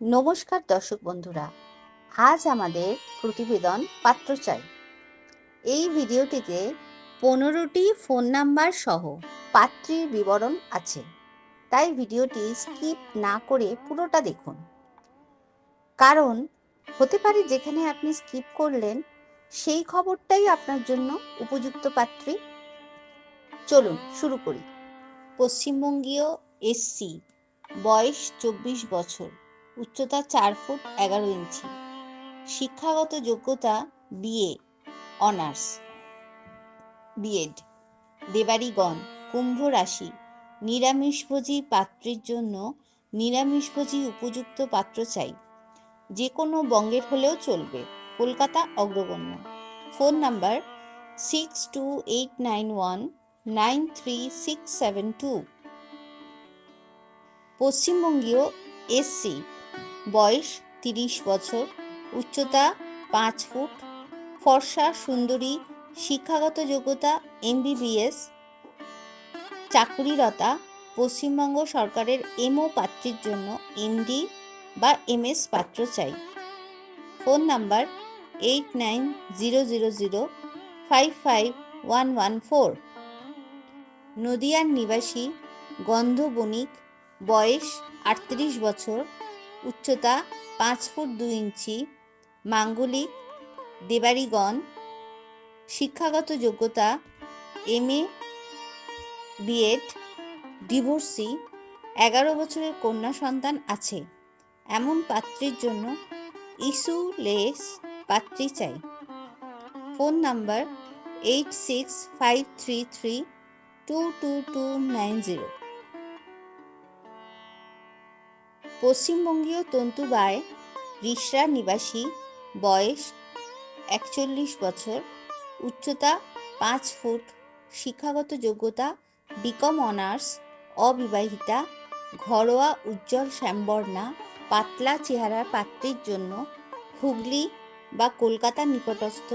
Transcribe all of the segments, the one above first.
নমস্কার দর্শক বন্ধুরা। আজ আমাদের প্রতিবেদন পাত্র চাই। এই ভিডিওটিতে পনেরোটি ফোন নাম্বার সহ পাত্রীর বিবরণ আছে। তাই ভিডিওটি স্কিপ না করে পুরোটা দেখুন। কারণ হতে পারে যেখানে আপনি স্কিপ করলেন, সেই খবরটাই আপনার জন্য উপযুক্ত পাত্রী। চলুন শুরু করি। পশ্চিমবঙ্গীয় এসসি, বয়স চব্বিশ বছর। উচ্চতা চার ফুট এগারো ইঞ্চি। শিক্ষাগত যোগ্যতা বিএ, অনার্স। বিএড দেবাড়িগণ কুম্ভ রাশি। নিরামিষভোজী পাত্রীর জন্য নিরামিষভোজী উপযুক্ত পাত্র চাই। যে কোনো বঙ্গের হলেও চলবে। Kolkata অগ্রগণ্য। Phone number six two eight nine one nine three six seven two পশ্চিমবঙ্গীয় SC বয়স তিরিশ বছর, উচ্চতা পাঁচ ফুট, ফর্সা, সুন্দরী, শিক্ষাগত যোগ্যতা এমবিবিএস, চাকুরিরতা, পশ্চিমবঙ্গ সরকারের এমও পাত্রীর জন্য এমডি বা এমএস পাত্র চাই। Phone number eight nine zero zero zero five five one one four. নদিয়ার নিবাসী গন্ধ বণিক বয়স আটত্রিশ বছর উচ্চতা পাঁচ ফুট দুই ইঞ্চি, মাঙ্গলিক দেবাড়িগণ শিক্ষাগত যোগ্যতা, এম এ বিএড ডিভোর্সি, এগারো বছরের কন্যা সন্তান আছে। এমন পাত্রীর জন্য ইস্যু লেস পাত্রী চাই। Phone number eight six five three three two two two nine zero. পশ্চিমবঙ্গীয় তন্তুবায় রিসরা নিবাসী, বয়স একচল্লিশ বছর। উচ্চতা পাঁচ ফুট। শিক্ষাগত যোগ্যতা বিকম অনার্স অবিবাহিতা। ঘরোয়া উজ্জ্বল শ্যামবর্ণা। পাতলা চেহারার পাত্রের জন্য হুগলি বা কলকাতার নিকটস্থ।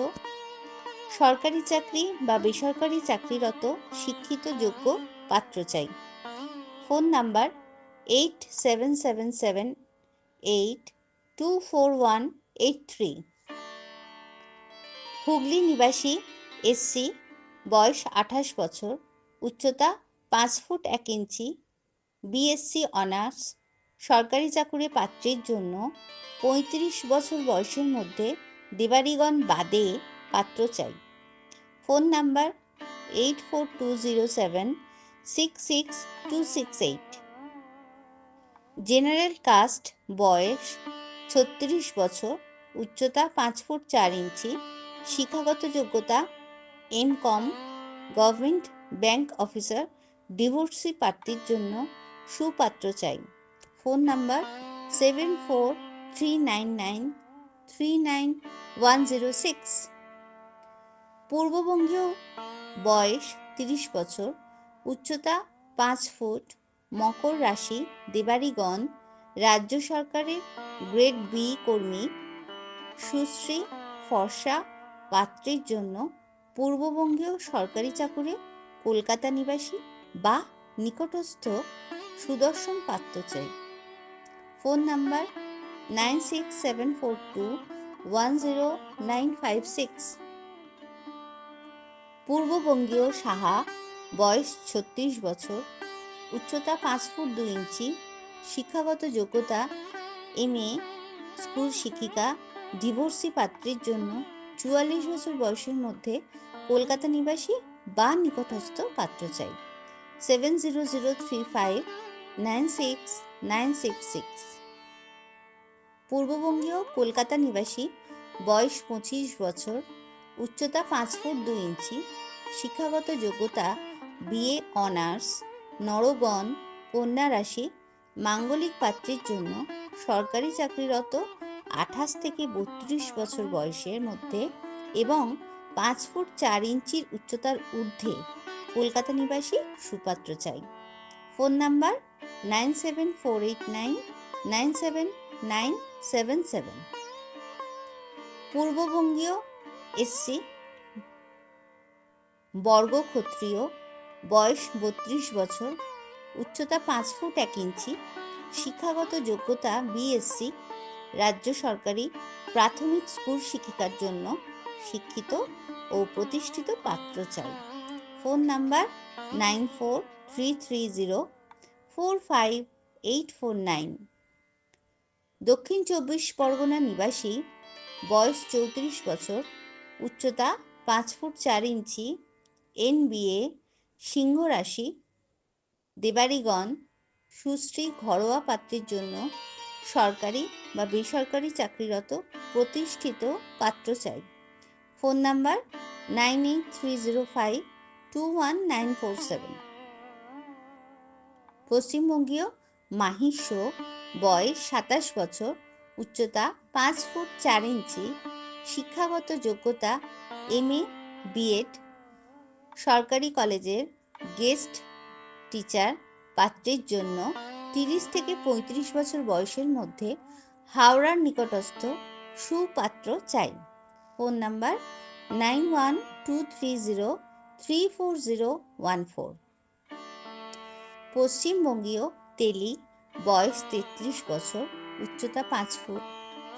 সরকারি চাকরি বা বেসরকারি চাকরিরত শিক্ষিত যোগ্য পাত্র চাই। Phone number eight seven seven seven eight two four one eight three Hooghly নিবাসী এসসি বয়স আঠাশ বছর, উচ্চতা পাঁচ ফুট এক ইঞ্চি বিএসসি অনার্স, সরকারি চাকুরি পাত্রীর জন্য পঁয়ত্রিশ বছর বয়সের মধ্যে দেবাড়িগণ বাদে পাত্র চাই। Phone number eight four two zero seven six six two six eight general caste বয়স ছত্রিশ বছর, উচ্চতা পাঁচ ফুট চার ইঞ্চি, শিক্ষাগত যোগ্যতা M Com government bank officer, divorcee প্রার্থীর জন্য সুপাত্র চাই। Phone number seven four three nine nine three nine one zero six. পূর্ববঙ্গীয় বয়স তিরিশ বছর, উচ্চতা পাঁচ ফুট মকর রাশি দেবাড়িগণ রাজ্য সরকারের গ্রেড বি কর্মী, সুশ্রী, ফর্সা, পাত্রীর জন্য পূর্ববঙ্গীয় সরকারি চাকুরে কলকাতা নিবাসী বা নিকটস্থ সুদর্শন পাত্র চাই। Phone number nine six seven four two one zero nine five six. পূর্ববঙ্গীয় Saha, বয়স ছত্রিশ বছর। উচ্চতা পাঁচ ফুট দুই ইঞ্চি, শিক্ষাগত যোগ্যতা এম এ স্কুল শিক্ষিকা, ডিভোর্সি পাত্রীর জন্য চুয়াল্লিশ বছর বয়সের মধ্যে কলকাতা নিবাসী বা নিকটস্থ পাত্র চাই। Seven zero zero three five nine six nine six six. পূর্ববঙ্গীয় Kolkata নিবাসী, বয়স পঁচিশ বছর, উচ্চতা পাঁচ ফুট দুই ইঞ্চি, শিক্ষাগত যোগ্যতা বিএ অনার্স নরগণ, কন্যা রাশি, মাঙ্গলিক পাত্রীর জন্য সরকারি চাকরিরত আঠাশ থেকে বত্রিশ বছর বয়সের মধ্যে এবং পাঁচ ফুট চার ইঞ্চির উচ্চতার ঊর্ধ্বে কলকাতা নিবাসী সুপাত্র চাই। Phone number nine seven four eight nine nine seven nine seven seven. পূর্ববঙ্গীয় SC বর্গ বয়স বত্রিশ বছর, উচ্চতা পাঁচ ফুট এক ইঞ্চি, শিক্ষাগত যোগ্যতা বিএসসি রাজ্য সরকারি প্রাথমিক স্কুল শিক্ষিকার জন্য শিক্ষিত ও প্রতিষ্ঠিত পাত্র চাই। Phone number nine four three three zero four five eight four nine. দক্ষিণ চব্বিশ পরগনা নিবাসী, বয়স চৌত্রিশ বছর, উচ্চতা পাঁচ ফুট চার ইঞ্চি এন বিএ সিংহ রাশি দেবাড়িগণ সুশ্রী ঘরোয়া পাত্রের জন্য সরকারি বা বেসরকারি চাকরিরত প্রতিষ্ঠিত পাত্র চাই। Phone number nine eight three zero five two one nine four seven. পশ্চিমবঙ্গীয় মাহিষ্য বয়স সাতাশ বছর, উচ্চতা পাঁচ ফুট চার ইঞ্চি, শিক্ষাগত যোগ্যতা এম এ বিএড সরকারি কলেজের গেস্ট টিচার পাত্রের জন্য তিরিশ থেকে পঁয়ত্রিশ বছর বয়সের মধ্যে হাওড়ার নিকটস্থ সুপাত্র চাই। Phone number nine one two three zero three four zero one four. পশ্চিমবঙ্গীয় তেলি, বয়স তেত্রিশ বছর, উচ্চতা পাঁচ ফুট,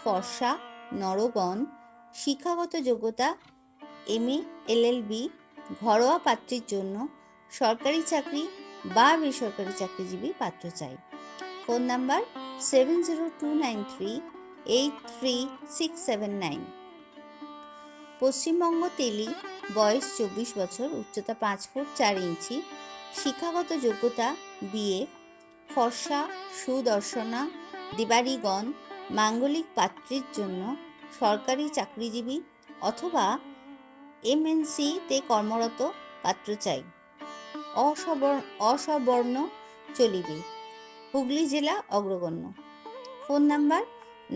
ফর্সা নরগণ শিক্ষাগত যোগ্যতা এম এ এলএলবি ঘরোয়া পাত্রের জন্য সরকারি চাকরি বা বেসরকারি চাকরিজীবী পাত্র চাই। Phone number seven zero two nine three eight three six seven nine. Paschimbanga তেলি, বয়স চব্বিশ বছর, উচ্চতা পাঁচ ফুট চার ইঞ্চি, শিক্ষাগত যোগ্যতা বিএ, ফর্সা, সুদর্শনা দিবাড়িগণ মাঙ্গলিক পাত্রের জন্য সরকারি চাকরিজীবী অথবা এমএনসিতে কর্মরত পাত্র চাই। অসবর্ণ অসবর্ণ চলিবে। হুগলি জেলা অগ্রগণ্য। Phone number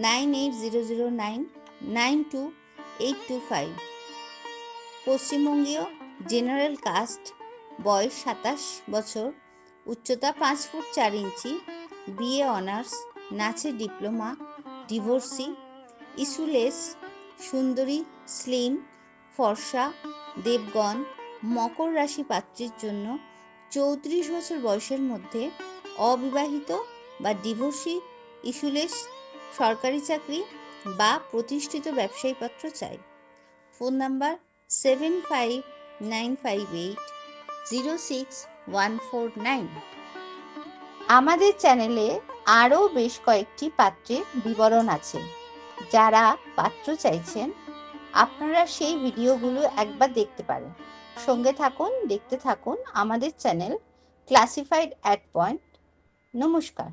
nine eight zero zero nine nine two eight two five. পশ্চিমবঙ্গীয় general caste, বয়স সাতাশ বছর, উচ্চতা পাঁচ ফুট চার ইঞ্চি, বিএ অনার্স, নাচের ডিপ্লোমা, ডিভোর্সি, ইসুলেস, সুন্দরী, স্লিম ফর্সা, দেবগণ, মকর রাশি পাত্রীর জন্য চৌত্রিশ বছর বয়সের মধ্যে অবিবাহিত বা ডিভোর্সি ইস্যুলেস সরকারি চাকরি বা প্রতিষ্ঠিত ব্যবসায়ী পত্র চাই। Phone number seven five nine five eight zero six one four nine. আমাদের চ্যানেলে আরও বেশ কয়েকটি পাত্রের বিবরণ আছে। যারা পাত্র চাইছেন আপনারা সেই ভিডিওগুলো একবার দেখতে পারেন। সঙ্গে থাকুন, দেখতে থাকুন আমাদের চ্যানেল ক্লাসিফাইড অ্যাট পয়েন্ট। নমস্কার।